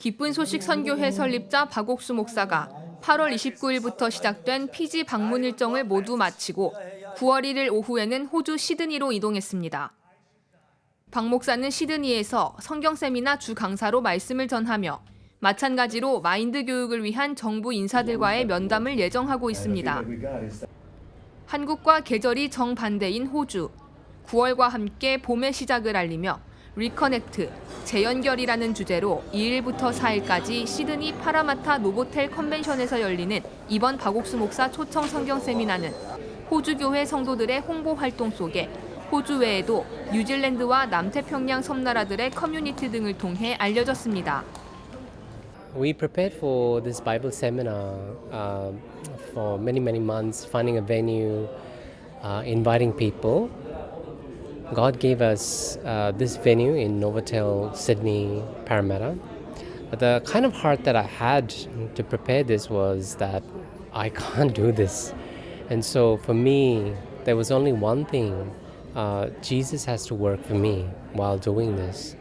기쁜 소식 선교회 설립자 박옥수 목사가 8월 29일부터 시작된 피지 방문 일정을 모두 마치고 9월 1일 오후에는 호주 시드니로 이동했습니다. 박 목사는 시드니에서 성경 세미나 주 강사로 말씀을 전하며 마찬가지로 마인드 교육을 위한 정부 인사들과의 면담을 예정하고 있습니다. 한국과 계절이 정반대인 호주. 9월과 함께 봄의 시작을 알리며 리커넥트, 재연결이라는 주제로 2일부터 4일까지 시드니 파라마타 노보텔 컨벤션에서 열리는 이번 박옥수 목사 초청 성경 세미나는 호주 교회 성도들의 홍보 활동 속에 호주 외에도 뉴질랜드와 남태평양 섬나라들의 커뮤니티 등을 통해 알려졌습니다. We prepared for this Bible seminar uh, for many, many months, finding a venue, uh, inviting people. God gave us uh, this venue in Novotel, Sydney, Parramatta. The kind of heart that I had to prepare this was that I can't do this. And so for me, there was only one thing uh, Jesus has to work for me while doing this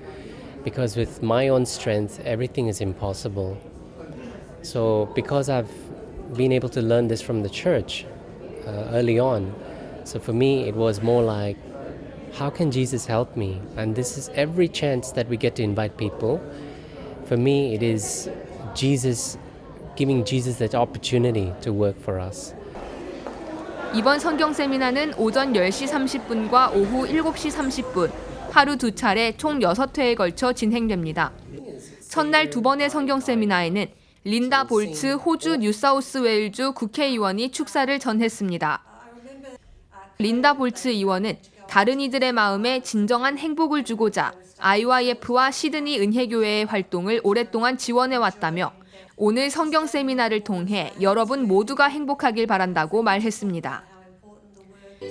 because with my own strength, everything is impossible. So, because I've been able to learn this from the church uh, early on, so for me, it was more like, how can Jesus help me? And this is every chance that we get to invite people. For me, it is Jesus giving Jesus that opportunity to work for us. 이번 성경 세미나는 오전 10시 30분과 오후 7시 30분 하루 두 차례 총 6회에 걸쳐 진행됩니다. 첫날 두 번의 성경 세미나에는 린다 볼츠 호주 뉴사우스웨일주 국회의원이 축사를 전했습니다. 린다 볼츠 의원은 다른 이들의 마음에 진정한 행복을 주고자 IYF와 시드니 은혜교회의 활동을 오랫동안 지원해 왔다며 오늘 성경 세미나를 통해 여러분 모두가 행복하길 바란다고 말했습니다.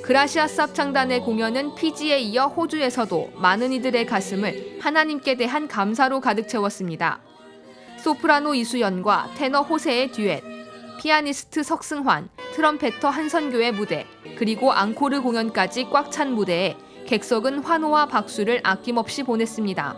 그라시아스 합창단의 공연은 피지에 이어 호주에서도 많은 이들의 가슴을 하나님께 대한 감사로 가득 채웠습니다. 소프라노 이수연과 테너 호세의 듀엣, 피아니스트 석승환, 트럼페터 한선교의 무대, 그리고 앙코르 공연까지 꽉 찬 무대에 객석은 환호와 박수를 아낌없이 보냈습니다.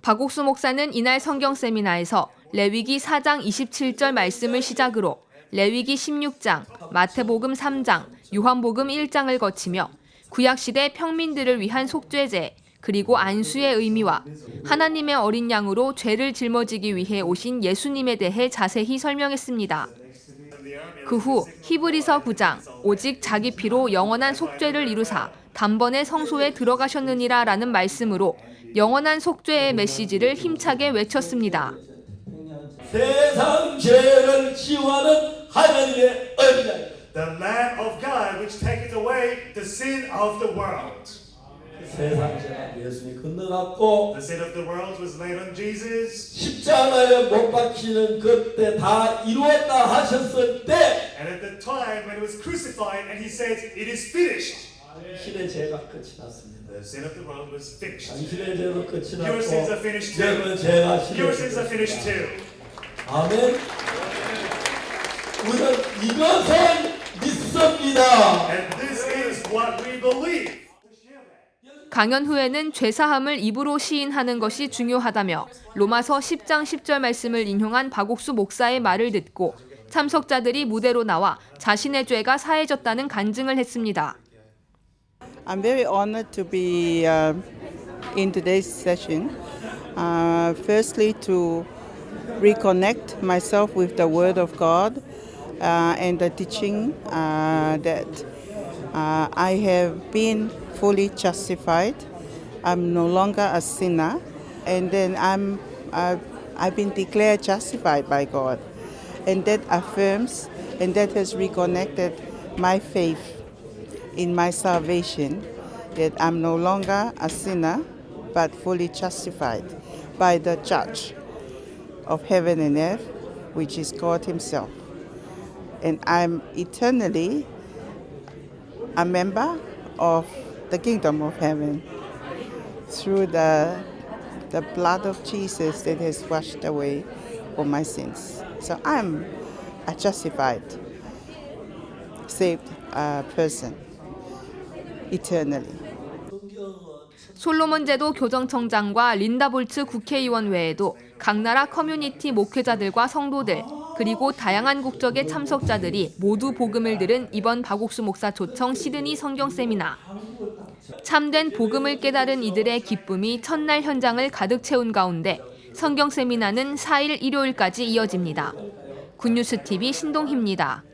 박옥수 목사는 이날 성경 세미나에서 레위기 4장 27절 말씀을 시작으로 레위기 16장, 마태복음 3장, 요한복음 1장을 거치며 구약시대 평민들을 위한 속죄제, 그리고 안수의 의미와 하나님의 어린 양으로 죄를 짊어지기 위해 오신 예수님에 대해 자세히 설명했습니다. 그 후 히브리서 9장 오직 자기 피로 영원한 속죄를 이루사 단번에 성소에 들어가셨느니라 라는 말씀으로 영원한 속죄의 메시지를 힘차게 외쳤습니다. 세상 죄를 지워하는 하나님의 양 the Lamb of God which taketh away the sin of the world. 세상 죄가 예수님이 건너갔고 The sin of the world was laid on Jesus, 십자가에 못 박히는 그때 다 이루었다 하셨을 때 and at the time when he was crucified, and he said, It is finished. 당신의 죄가 끝이 났습니다. The sin of the world was finished. 당신의 죄도 끝이 Your sins are 났고 finished too. 여러분 죄가 Your sins are finished 실현됐습니다. too. 아멘. 우리는 이것을 믿습니다. And this is what we believe. 강연 후에는 죄사함을 입으로 시인하는 것이 중요하다며 로마서 10장 10절 말씀을 인용한 박옥수 목사의 말을 듣고 참석자들이 무대로 나와 자신의 죄가 사해졌다는 간증을 했습니다. I'm very honored to be uh, in today's session. Uh, firstly, to reconnect myself with the Word of God uh, and the teaching uh, that uh, I have been fully justified. I'm no longer a sinner, and then I'm uh, I've been declared justified by God, and that affirms and that has reconnected my faith in my salvation that I'm no longer a sinner but fully justified by the judge of heaven and earth, which is God Himself. And I'm eternally a member of the kingdom of heaven through the, the blood of Jesus that has washed away all my sins. So I'm a justified, saved uh, person eternally. 솔로몬 제도 교정청장과 린다 볼츠 국회의원 외에도 각 나라 커뮤니티 목회자들과 성도들 그리고 다양한 국적의 참석자들이 모두 복음을 들은 이번 박옥수 목사 초청 시드니 성경 세미나. 참된 복음을 깨달은 이들의 기쁨이 첫날 현장을 가득 채운 가운데 성경 세미나는 4일 일요일까지 이어집니다. 굿뉴스 TV 신동희입니다.